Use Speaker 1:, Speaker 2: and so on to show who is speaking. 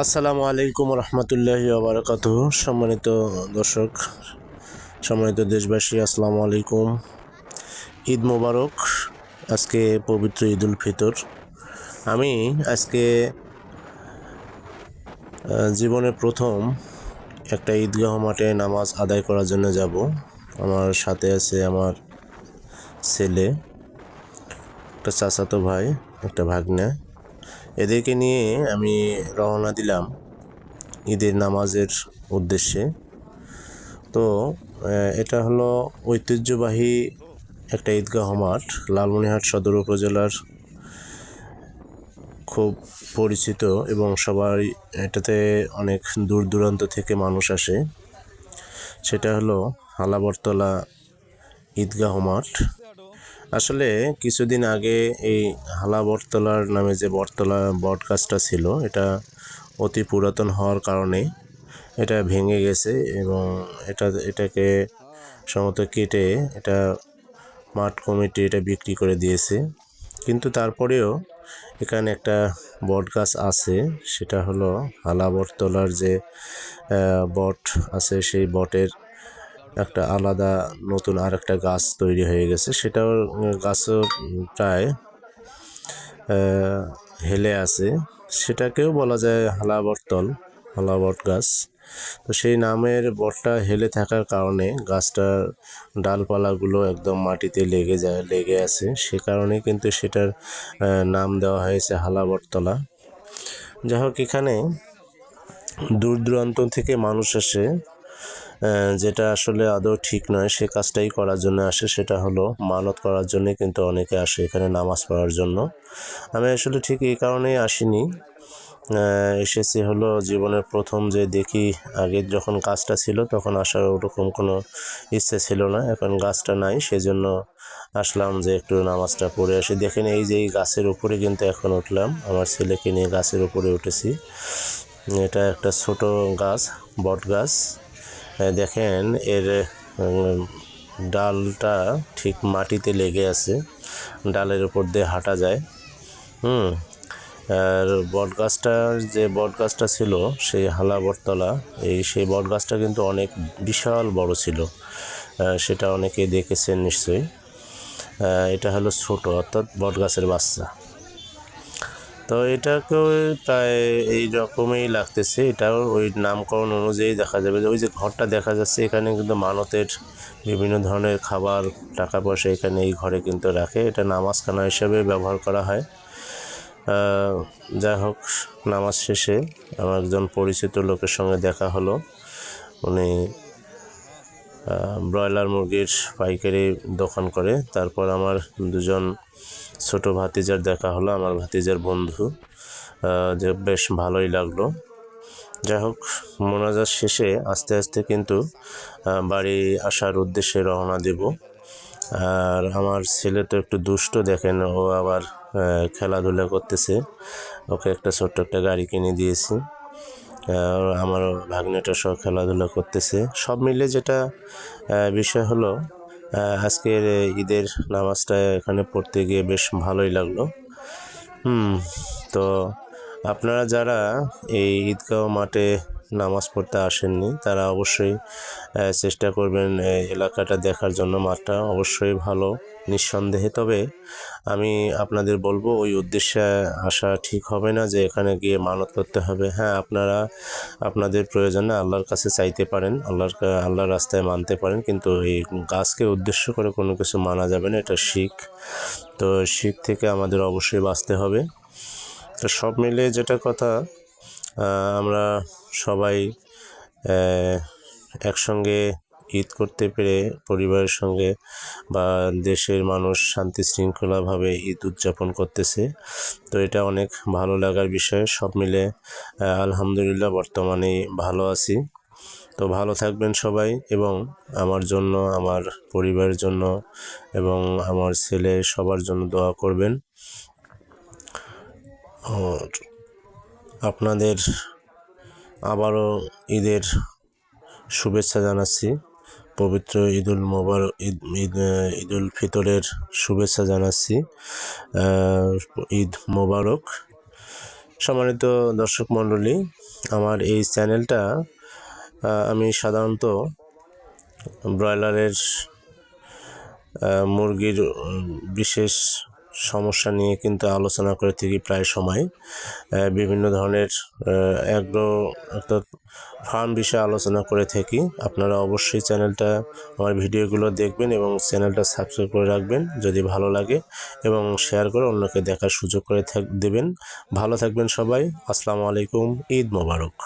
Speaker 1: আসসালামু আলাইকুম রহমতুল্লাহি আবরকাত সম্মানিত দর্শক, সম্মানিত দেশবাসী, আসসালামু আলাইকুম। ঈদ মোবারক, আজকে পবিত্র ঈদ উল ফিতর। আমি আজকে জীবনে প্রথম একটা ঈদগাহ মাঠে নামাজ আদায় করার জন্য যাব। আমার সাথে আছে আমার ছেলে, একটা চাচাতো ভাই, একটা ভাগ্নে। এদেরকে নিয়ে আমি রওনা দিলাম ঈদের নামাজের উদ্দেশ্যে। তো এটা হলো ঐতিহ্যবাহী একটা ঈদগাহ মাঠ। লালমনিরহাট সদর উপজেলার খুব পরিচিত এবং সবাই এটাতে অনেক দূর দূরান্ত থেকে মানুষ আসে। সেটা হলো হালাবরতলা ঈদগাহ মাঠ। আসলে কিছুদিন আগে এই হালা বটতলার নামে যে বটতলা, বটগাছটা ছিল, এটা অতি পুরাতন হওয়ার কারণে এটা ভেঙে গেছে এবং এটা, এটাকে সমত কেটে এটা মাঠ কমিটি এটা বিক্রি করে দিয়েছে। কিন্তু তারপরেও এখানে একটা বট গাছ আছে, সেটা হলো হালা বটতলার যে বট আছে, সেই বটের একটা আলাদা নতুন আর একটা গাছ তৈরি হয়ে গেছে। সেটাও গাছও প্রায় হেলে আছে। সেটাকেও বলা যায় হালাবটতল হালাবট গাছ। তো সেই নামের বটটা হেলে থাকার কারণে গাছটার ডালপালাগুলো একদম মাটিতে লেগে যায়, লেগে আছে। সে কারণে কিন্তু সেটার নাম দেওয়া হয়েছে হালাবটতলা যাই হোক, এখানে দূর দূরান্ত থেকে মানুষ আসে। যেটা আসলে আদৌ ঠিক নয়, সে কাজটাই করার জন্য আসে, সেটা হলো মানত করার জন্য কিন্তু অনেকে আসে এখানে নামাজ পড়ার জন্য। আমি আসলে ঠিক এই কারণেই আসিনি। এসেছি হলো জীবনের প্রথম যে দেখি আগে যখন গাছটা ছিল তখন আসার ওরকম কোনো ইচ্ছে ছিল না, এখন গাছটা নাই, সেজন্য আসলাম যে একটু নামাজটা পড়ে আসি। দেখেন এই যে এই গাছের উপরে কিন্তু এখন উঠলাম, আমার ছেলেকে নিয়ে গাছের উপরে উঠেছি। এটা একটা ছোট গাছ, বট গাছ। দেখেন, এর ডালটা ঠিক মাটিতে লেগে আছে। ডালের উপর দিয়ে হাঁটা যায়। হুম, আর বট গাছটার যে বট গাছটা ছিল, সেই হালা বটতলা, এই সেই বট গাছটা কিন্তু অনেক বিশাল বড় ছিল। সেটা অনেকে দেখেছেন নিশ্চয়ই। এটা হলো ছোট, অর্থাৎ বট গাছের বাচ্চা। তো এটাকেও প্রায় এই রকমই লাগতেছে। এটাও ওই নামকরণ অনুযায়ী দেখা যাবে যে ওই যে ঘরটা দেখা যাচ্ছে, এখানে কিন্তু মানতের বিভিন্ন ধরনের খাবার টাকা পয়সা এখানে এই ঘরে কিন্তু রাখে। এটা নামাজখানা হিসাবে ব্যবহার করা হয়। যাই হোক, নামাজ শেষে আমার একজন পরিচিত লোকের সঙ্গে দেখা হলো। উনি ব্রয়লার মুরগির পাইকারি দোকান করে। তারপর আমার দুজন ছোট ভাতিজার দেখা হলো, আমার ভাতিজার বন্ধু। যে বেশ ভালোই লাগল। যাই হোক মোনাজার শেষে আস্তে আস্তে কিন্তু বাড়ি আসার উদ্দেশ্যে রওনা দেব। আর আমার ছেলে তো একটু দুষ্ট, দেখেন ও আবার খেলাধুলা করতেছে। ওকে একটা ছোট্ট একটা গাড়ি কিনে দিয়েছি। আমার ভাগ্নেটা সহ খেলাধুলা করতেছে। সব মিলে যেটা বিষয় হলো আজকের ঈদের নামাজটা এখানে পড়তে গিয়ে বেশ ভালোই লাগল। হুম, তো আপনারা যারা এই ঈদগাঁও মাঠে নামাজ পড়তে আসেননি, তারা অবশ্যই চেষ্টা করবেন এলাকাটা দেখার জন্য। মাঠটা অবশ্যই ভালো, নিঃসন্দেহে। তবে আমি আপনাদের বলব, ওই উদ্দেশ্যে আসা ঠিক হবে না যে এখানে গিয়ে মানত করতে হবে। হ্যাঁ আপনারা, আপনাদের প্রয়োজনে আল্লাহর কাছে চাইতে পারেন, আল্লাহর আল্লাহর রাস্তায় মানতে পারেন, কিন্তু এই গাছকে উদ্দেশ্য করে কোনো কিছু মানা যাবে না, এটা শিখ। তো শিখ থেকে আমাদের অবশ্যই বাঁচতে হবে। তো সব মিলে যেটা কথা আমরা সবাই একসঙ্গে ঈদ করতে পেরে পরিবারের সঙ্গে বা দেশের মানুষ শান্তি শৃঙ্খলাভাবে ঈদ উদযাপন করতেছে। তো এটা অনেক ভালো লাগার বিষয়। সব মিলে আলহামদুলিল্লাহ বর্তমানে ভালো আছি। তো ভালো থাকবেন সবাই এবং আমার জন্য, আমার পরিবারের জন্য এবং আমার ছেলে সবার জন্য দোয়া করবেন। আর আপনাদের আবারও ঈদের শুভেচ্ছা জানাচ্ছি। পবিত্র ঈদুল মোবারক ঈদ ঈদ, ঈদুল ফিতরের শুভেচ্ছা জানাচ্ছি। ঈদ মোবারক। সম্মানিত দর্শক মণ্ডলী, আমার এই চ্যানেলটা আমি সাধারণত ব্রয়লারের মুরগির বিশেষ সমস্যা নিয়ে কিন্তু আলোচনা করে থাকি প্রায় সময়। বিভিন্ন ধরনের অ্যাগ্রো অর্থাৎ ফার্ম বিষয়ে আলোচনা করে থাকি। আপনারা অবশ্যই চ্যানেলটা, আমার ভিডিওগুলো দেখবেন এবং চ্যানেলটা সাবস্ক্রাইব করে রাখবেন যদি ভালো লাগে এবং শেয়ার করে অন্যকে দেখার সুযোগ করে থাক, দেবেন। ভালো থাকবেন সবাই। আসসালামু আলাইকুম। ঈদ মোবারক।